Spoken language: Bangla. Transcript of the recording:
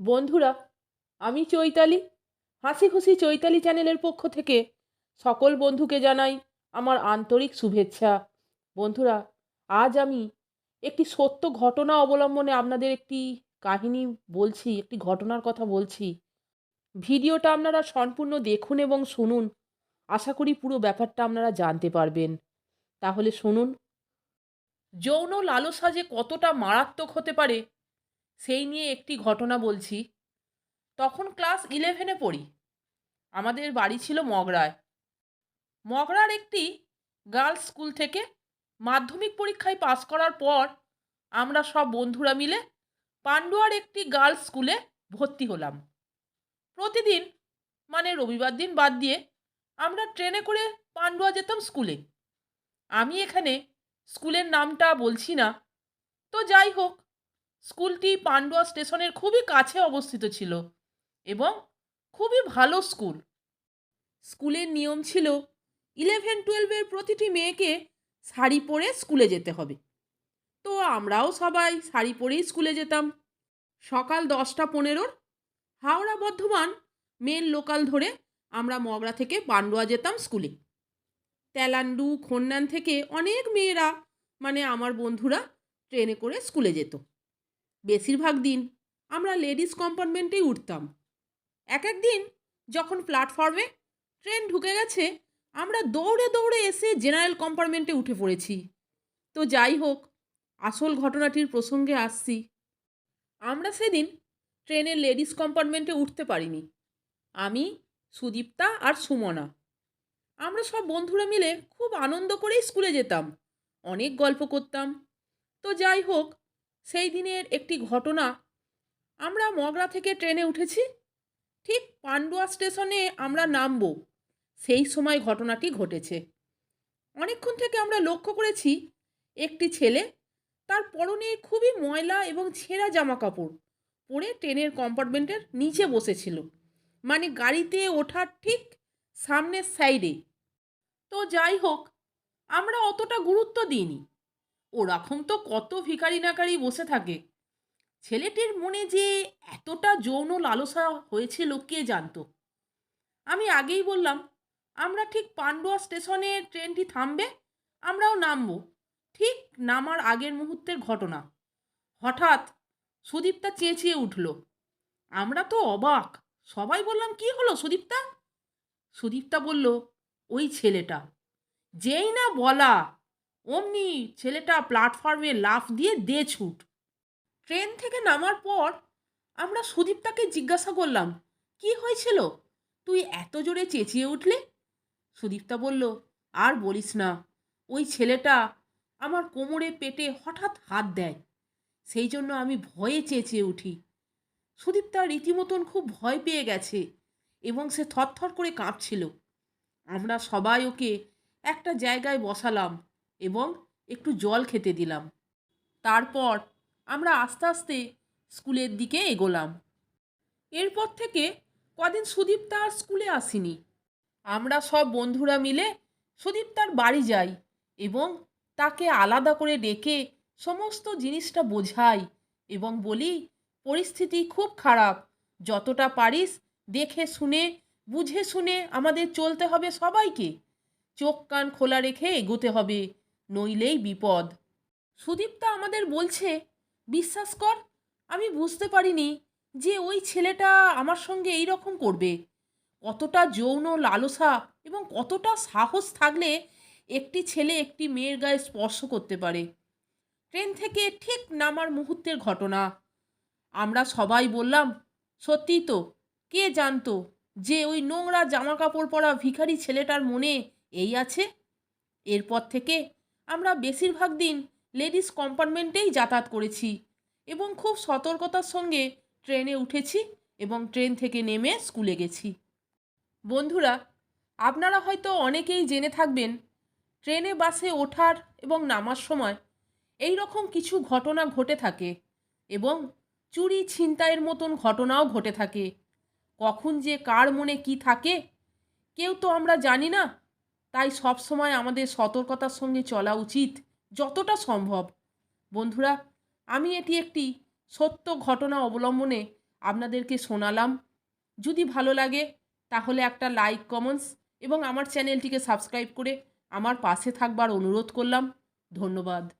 বন্ধুরা, আমি চৈতালি। হাসি খুশি চৈতালি চ্যানেলের পক্ষ থেকে সকল বন্ধুকে জানাই আমার আন্তরিক শুভেচ্ছা। বন্ধুরা, আজ আমি একটি সত্য ঘটনা অবলম্বনে আপনাদের একটি কাহিনী বলছি, একটি ঘটনার কথা বলছি। ভিডিওটা আপনারা সম্পূর্ণ দেখুন এবং শুনুন। আশা করি পুরো ব্যাপারটা আপনারা জানতে পারবেন। তাহলে শুনুন। যৌন লালসা যে কতটা মারাত্মক হতে পারে সেই নিয়ে একটি ঘটনা বলছি। তখন ক্লাস ইলেভেনে পড়ি। আমাদের বাড়ি ছিল মগরায়। মগরার একটি গার্লস স্কুল থেকে মাধ্যমিক পরীক্ষায় পাশ করার পর আমরা সব বন্ধুরা মিলে পান্ডুয়ার একটি গার্লস স্কুলে ভর্তি হলাম। প্রতিদিন মানে রবিবার দিন বাদ দিয়ে আমরা ট্রেনে করে পান্ডুয়া যেতাম স্কুলে আমি এখানে স্কুলের নামটা বলছি না। তো যাই হোক স্কুলটি পান্ডুয়া স্টেশনের খুবই কাছে অবস্থিত ছিল এবং খুবই ভালো স্কুল। স্কুলের নিয়ম ছিল ইলেভেন টুয়েলভের প্রতিটি মেয়েকে শাড়ি পরে স্কুলে যেতে হবে। তো আমরাও সবাই শাড়ি পরেই স্কুলে যেতাম। সকাল দশটা পনেরোর হাওড়া বর্ধমান মেন লোকাল ধরে আমরা মগরা থেকে পান্ডুয়া যেতাম স্কুলে। তেলান্ডু খন্নান থেকে অনেক মেয়েরা মানে আমার বন্ধুরা, ট্রেনে করে স্কুলে যেত। বেশিরভাগ দিন আমরা লেডিস কম্পার্টমেন্টেই উঠতাম। এক এক দিন যখন প্ল্যাটফর্মে ট্রেন ঢুকে গেছে, আমরা দৌড়ে দৌড়ে এসে জেনারেল কম্পার্টমেন্টে উঠে পড়েছি। তো যাই হোক, আসল ঘটনাটির প্রসঙ্গে আসছি। আমরা সেদিন ট্রেনের লেডিস কম্পার্টমেন্টে উঠতে পারিনি। আমি, সুদীপ্তা আর সুমনা। আমরা সব বন্ধুরা মিলে খুব আনন্দ করেই স্কুলে যেতাম। অনেক গল্প করতাম। তো যাই হোক সেই দিনের একটি ঘটনা। আমরা মগরা থেকে ট্রেনে উঠেছি। ঠিক পান্ডুয়া স্টেশনে আমরা নামব। সেই সময় ঘটনাটি ঘটেছে। অনেকক্ষণ থেকে আমরা লক্ষ্য করেছি, একটি ছেলে তার পরনে খুবই ময়লা এবং ছেঁড়া জামা কাপড় পরে ট্রেনের কম্পার্টমেন্টের নিচে বসেছিল। মানে গাড়িতে ওঠার ঠিক সামনের সাইডে। তো যাই হোক, আমরা অতটা গুরুত্ব দিইনি। ওরকম তো কত ভিখারি নাকারি বসে থাকে। ছেলেটির মনে যে এতটা যৌন লালসা হয়েছিল কে জানতো? আমি আগেই বললাম, আমরা ঠিক পান্ডুয়া স্টেশনে ট্রেনটি থামবে, আমরাও নামবো। ঠিক নামার আগের মুহূর্তের ঘটনা। হঠাৎ সুদীপ্তা চেঁচিয়ে উঠল, আমরা তো অবাক। সবাই বললাম, কি হলো সুদীপ্তা? সুদীপ্তা বলল, ওই ছেলেটা। যেই না বলা অমনি ছেলেটা প্ল্যাটফর্মে লাফ দিয়ে দে ছুট। ট্রেন থেকে নামার পর আমরা সুদীপ্তাকে জিজ্ঞাসা করলাম, কি হয়েছিল? তুই এত জোরে চেঁচিয়ে উঠলি? সুদীপ্তা বলল, আর বলিস না, ওই ছেলেটা আমার কোমরে পেটে হঠাৎ হাত দেয়, সেই জন্য আমি ভয়ে চেঁচিয়ে উঠি। সুদীপ্তা রীতিমতন খুব ভয় পেয়ে গেছে এবং সে থরথর করে কাঁপছিল। আমরা সবাই ওকে একটা জায়গায় বসালাম এবং একটু জল খেতে দিলাম। তারপর আমরা আস্তে আস্তে স্কুলের দিকে এগোলাম। এরপর থেকে কদিন সুদীপ্তা আর স্কুলে আসিনি। আমরা সব বন্ধুরা মিলে সুদীপ্তার বাড়ি যাই এবং তাকে আলাদা করে ডেকে সমস্ত জিনিসটা বোঝাই এবং বলি, পরিস্থিতি খুব খারাপ। যতটা পারিস দেখে শুনে, বুঝে শুনে আমাদের চলতে হবে সবাইকে। চোখ কান খোলা রেখে এগোতে হবে। নইলেই বিপদ। সুদীপ্তা আমাদের বলছে, বিশ্বাস কর, আমি বুঝতে পারিনি যে ওই ছেলেটা আমার সঙ্গে এই রকম করবে। কতটা যৌন লালসা এবং কতটা সাহস থাকলে একটি ছেলে একটি মেয়ের গায়ে স্পর্শ করতে পারে। ট্রেন থেকে ঠিক নামার মুহূর্তের ঘটনা। আমরা সবাই বললাম, সত্যি তো, কে জানতো যে ওই নোংরা জামা কাপড় পরা ভিখারি ছেলেটার মনে এই আছে? এরপর থেকে আমরা বেশিরভাগ দিন লেডিস কম্পার্টমেন্টেই যাতায়াত করেছি এবং খুব সতর্কতার সঙ্গে ট্রেনে উঠেছি এবং ট্রেন থেকে নেমে স্কুলে গেছি। বন্ধুরা, আপনারা হয়তো অনেকেই জেনে থাকবেন, ট্রেনে বাসে ওঠার এবং নামার সময় এই রকম কিছু ঘটনা ঘটে থাকে এবং চুরি ছিনতাইয়ের মতন ঘটনাও ঘটে থাকে। কখন যে কার মনে কি থাকে, কেউ তো আমরা জানি না। তাই সব সময় আমাদের সতর্কতার সঙ্গে চলা উচিত, যতটা সম্ভব। বন্ধুরা, আমি এটি একটি সত্য ঘটনা অবলম্বনে আপনাদেরকে শোনালাম। যদি ভালো লাগে, তাহলে একটা লাইক কমেন্টস এবং আমার চ্যানেলটিকে সাবস্ক্রাইব করে আমার পাশে থাকবার অনুরোধ করলাম। ধন্যবাদ।